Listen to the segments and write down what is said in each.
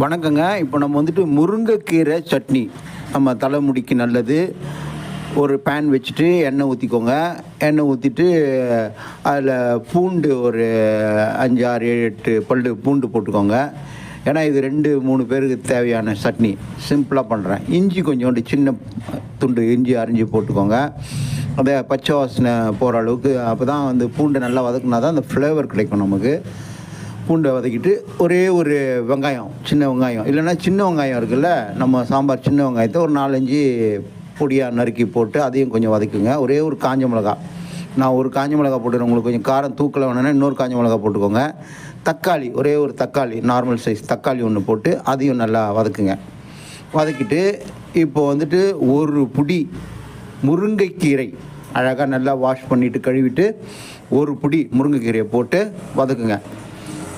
வணக்கங்க. இப்போ நம்ம வந்துட்டு முருங்கைக்கீரை சட்னி. நம்ம தலைமுடிக்கு நல்லது. ஒரு பேன் வச்சுட்டு எண்ணெய் ஊற்றிக்கோங்க எண்ணெய் ஊற்றிட்டு அதில் பூண்டு ஒரு அஞ்சு ஆறு ஏழு எட்டு பல்லு பூண்டு போட்டுக்கோங்க. ஏன்னா இது ரெண்டு மூணு பேருக்கு தேவையான சட்னி. சிம்பிளாக பண்ணுறேன் இஞ்சி கொஞ்சோண்டு சின்ன துண்டு இஞ்சி அரிஞ்சு போட்டுக்கோங்க. அதை பச்சை வாசனை போகிற அளவுக்கு அப்போ தான் வந்து பூண்டு நல்லா வதக்குனா தான் அந்த ஃப்ளேவர் கிடைக்கும் நமக்கு. பூண்டை வதக்கிட்டு ஒரே ஒரு வெங்காயம் சின்ன வெங்காயம். இல்லைன்னா சின்ன வெங்காயம் இருக்குல்ல நம்ம சாம்பார் சின்ன வெங்காயத்தை ஒரு நாலஞ்சு பொடியாக நறுக்கி போட்டு அதையும் கொஞ்சம் வதக்குங்க. ஒரே ஒரு காஞ்ச மிளகா. நான் ஒரு காஞ்ச மிளகா போட்டுறேன். உங்களுக்கு கொஞ்சம் காரம் தூக்கல வேணும்னா இன்னொரு காஞ்ச மிளகா போட்டுக்கோங்க. தக்காளி ஒரே ஒரு தக்காளி நார்மல் சைஸ் தக்காளி ஒன்று போட்டு அதையும் நல்லா வதக்குங்க. வதக்கிட்டு இப்போ வந்துட்டு ஒரு புடி முருங்கைக்கீரை அழகாக நல்லா வாஷ் பண்ணிவிட்டு கழுவிட்டு ஒரு புடி முருங்கைக்கீரையை போட்டு வதக்குங்க.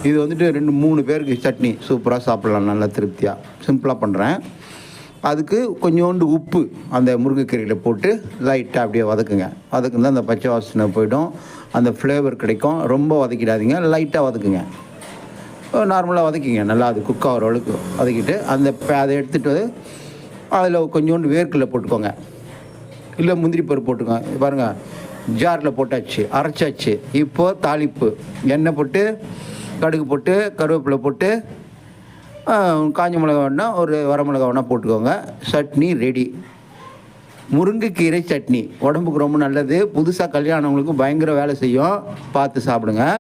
இது வந்துட்டு ரெண்டு மூணு பேருக்கு சட்னி சூப்பராக சாப்பிட்லாம் நல்லா திருப்தியாக சிம்பிளாக பண்ணுறேன் அதுக்கு கொஞ்சோண்டு உப்பு அந்த முருங்கைக்கீரையில் போட்டு லைட்டாக அப்படியே வதக்குங்க. வதக்குனா அந்த பச்சை வாசனை போய்டும். அந்த ஃப்ளேவர் கிடைக்கும். ரொம்ப வதக்கிடாதீங்க. லைட்டாக வதக்குங்க. நார்மலாக வதக்கிங்க. நல்லா அது குக் ஆகிற அளவுக்கு வதக்கிட்டு அந்த அதை எடுத்துகிட்டு அதில் கொஞ்சோண்டு வேர்க்கடலை போட்டுக்கோங்க. இல்லை முந்திரி பருப்பு போட்டுக்கோங்க. பாருங்கள் ஜாரில் போட்டாச்சு அரைச்சாச்சு. இப்போது தாளிப்பு. எண்ணெய் போட்டு கடுகு போட்டு கருவேப்பிலை போட்டு காஞ்ச மிளகா வேணா ஒரு வரமிளகா வேணா போட்டுக்கோங்க. சட்னி ரெடி முருங்கைக்கீரை சட்னி. உடம்புக்கு ரொம்ப நல்லது. புதுசாக கல்யாணவங்களுக்கு பயங்கர வேலை செய்யும். பார்த்து சாப்பிடுங்க.